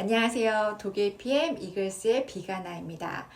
안녕하세요. 독일 PM 이글스의 비가나입니다.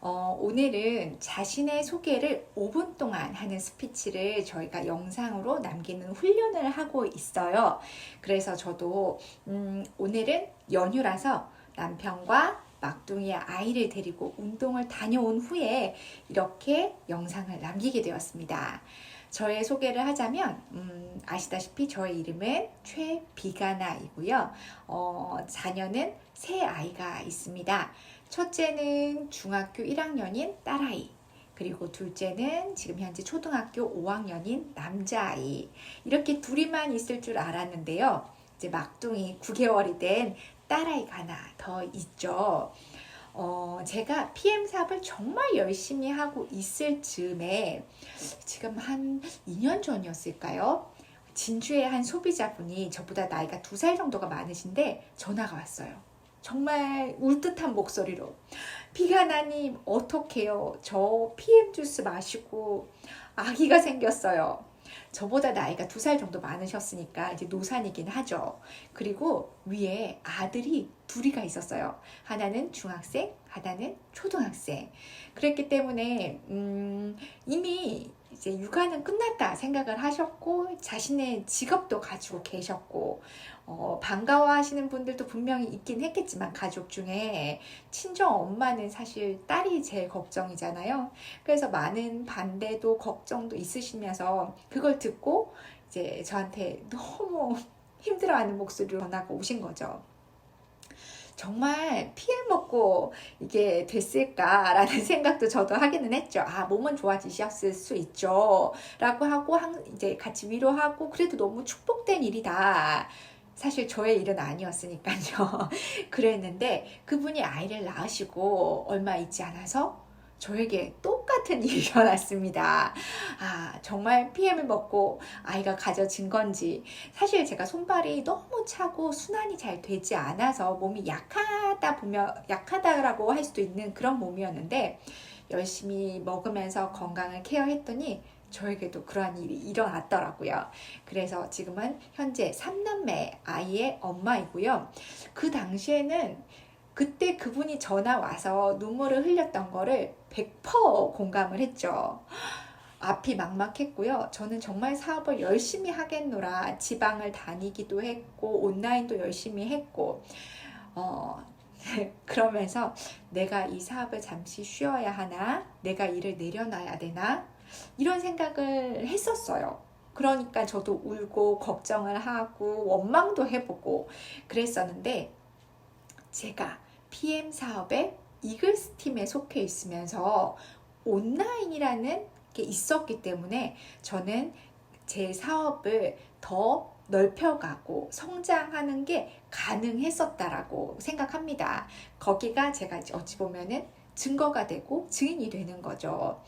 어, 오늘은 자신의 소개를 5분 동안 하는 스피치를 저희가 영상으로 남기는 훈련을 하고 있어요. 그래서 저도 음, 오늘은 연휴라서 남편과 막둥이 아이를 데리고 운동을 다녀온 후에 이렇게 영상을 남기게 되었습니다. 저의 소개를 하자면 음, 아시다시피 저의 이름은 최비가나이고요. 어, 자녀는 세 아이가 있습니다. 첫째는 중학교 1학년인 딸아이. 그리고 둘째는 지금 현재 초등학교 5학년인 남자아이. 이렇게 둘이만 있을 줄 알았는데요. 이제 막둥이 9개월이 된 딸아이가 하나 더 있죠. 어, 제가 PM 사업을 정말 열심히 하고 있을 즈음에 지금 한 2년 전이었을까요? 진주의 한 소비자분이 저보다 나이가 두 살 정도가 많으신데 전화가 왔어요. 정말 울듯한 목소리로 비가 나님 어떡해요? 저 PM 주스 마시고 아기가 생겼어요. 저보다 나이가 두 살 정도 많으셨으니까 이제 노산이긴 하죠. 그리고 위에 아들이 둘이가 있었어요. 하나는 중학생, 하나는 초등학생. 그랬기 때문에 음, 이미 이제 육아는 끝났다 생각을 하셨고 자신의 직업도 가지고 계셨고 어, 반가워하시는 분들도 분명히 있긴 했겠지만 가족 중에 친정 엄마는 사실 딸이 제일 걱정이잖아요. 그래서 많은 반대도 걱정도 있으시면서 그걸 듣고 이제 저한테 너무 힘들어하는 목소리로 전화가 오신 거죠. 정말 피해 먹고 이게 됐을까라는 생각도 저도 하기는 했죠. 아, 몸은 좋아지셨을 수 있죠. 라고 하고, 이제 같이 위로하고, 그래도 너무 축복된 일이다. 사실 저의 일은 아니었으니까요. 그랬는데, 그분이 아이를 낳으시고, 얼마 있지 않아서 저에게 똑같은 일이 일어났습니다. 아, 정말 PM을 먹고 아이가 가져진 건지. 사실 제가 손발이 너무 차고 순환이 잘 되지 않아서 몸이 약하다 보면, 약하다라고 할 수도 있는 그런 몸이었는데, 열심히 먹으면서 건강을 케어했더니, 저에게도 그러한 일이 일어났더라고요. 그래서 지금은 현재 3남매 아이의 엄마이고요. 그 당시에는 그때 그분이 전화 와서 눈물을 흘렸던 거를 100% 공감을 했죠. 앞이 막막했고요. 저는 정말 사업을 열심히 하겠노라 지방을 다니기도 했고 온라인도 열심히 했고 어, 그러면서 내가 이 사업을 잠시 쉬어야 하나? 내가 일을 내려놔야 되나? 이런 생각을 했었어요. 그러니까 저도 울고 걱정을 하고 원망도 해보고 그랬었는데 제가 PM 사업에 이글스 팀에 속해 있으면서 온라인이라는 게 있었기 때문에 저는 제 사업을 더 넓혀가고 성장하는 게 가능했었다라고 생각합니다. 거기가 제가 어찌 보면은 증거가 되고 증인이 되는 거죠.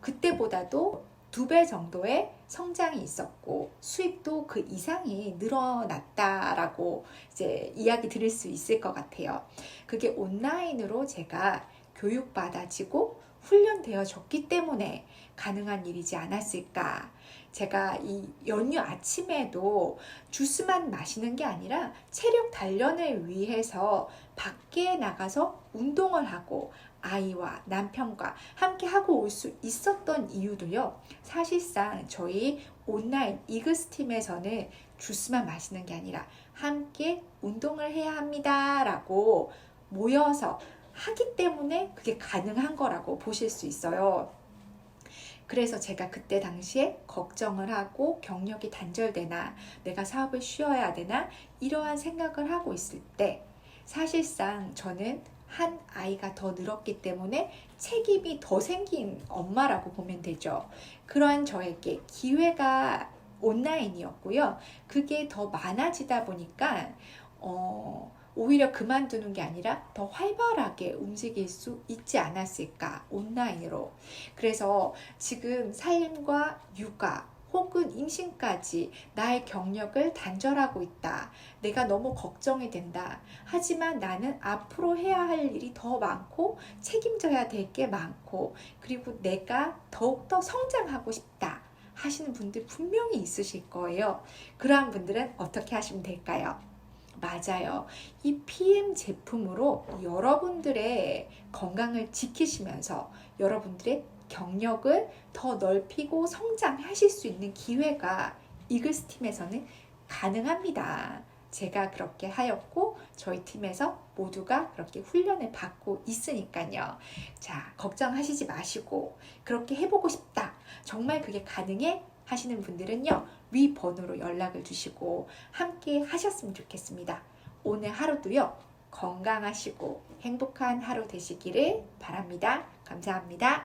그때보다도 두 배 정도의 성장이 있었고 수입도 그 이상이 늘어났다라고 이제 이야기 들을 수 있을 것 같아요. 그게 온라인으로 제가 교육받아지고 훈련되어졌기 때문에 가능한 일이지 않았을까. 제가 이 연휴 아침에도 주스만 마시는 게 아니라 체력 단련을 위해서 밖에 나가서 운동을 하고 아이와 남편과 함께 하고 올 수 있었던 이유도요. 사실상 저희 온라인 이그스 팀에서는 주스만 마시는 게 아니라 함께 운동을 해야 합니다 라고 모여서 하기 때문에 그게 가능한 거라고 보실 수 있어요. 그래서 제가 그때 당시에 걱정을 하고 경력이 단절되나 내가 사업을 쉬어야 되나 이러한 생각을 하고 있을 때 사실상 저는 한 아이가 더 늘었기 때문에 책임이 더 생긴 엄마라고 보면 되죠. 그러한 저에게 기회가 온라인이었고요. 그게 더 많아지다 보니까 어, 오히려 그만두는 게 아니라 더 활발하게 움직일 수 있지 않았을까 온라인으로. 그래서 지금 살림과 육아 혹은 임신까지 나의 경력을 단절하고 있다. 내가 너무 걱정이 된다. 하지만 나는 앞으로 해야 할 일이 더 많고 책임져야 될 게 많고 그리고 내가 더욱더 성장하고 싶다. 하시는 분들 분명히 있으실 거예요. 그러한 분들은 어떻게 하시면 될까요? 맞아요. 이 PM 제품으로 여러분들의 건강을 지키시면서 여러분들의 경력을 더 넓히고 성장하실 수 있는 기회가 이글스 팀에서는 가능합니다. 제가 그렇게 하였고 저희 팀에서 모두가 그렇게 훈련을 받고 있으니까요. 자, 걱정하시지 마시고 그렇게 해보고 싶다. 정말 그게 가능해? 하시는 분들은요. 위 번호로 연락을 주시고 함께 하셨으면 좋겠습니다. 오늘 하루도요. 건강하시고 행복한 하루 되시기를 바랍니다. 감사합니다.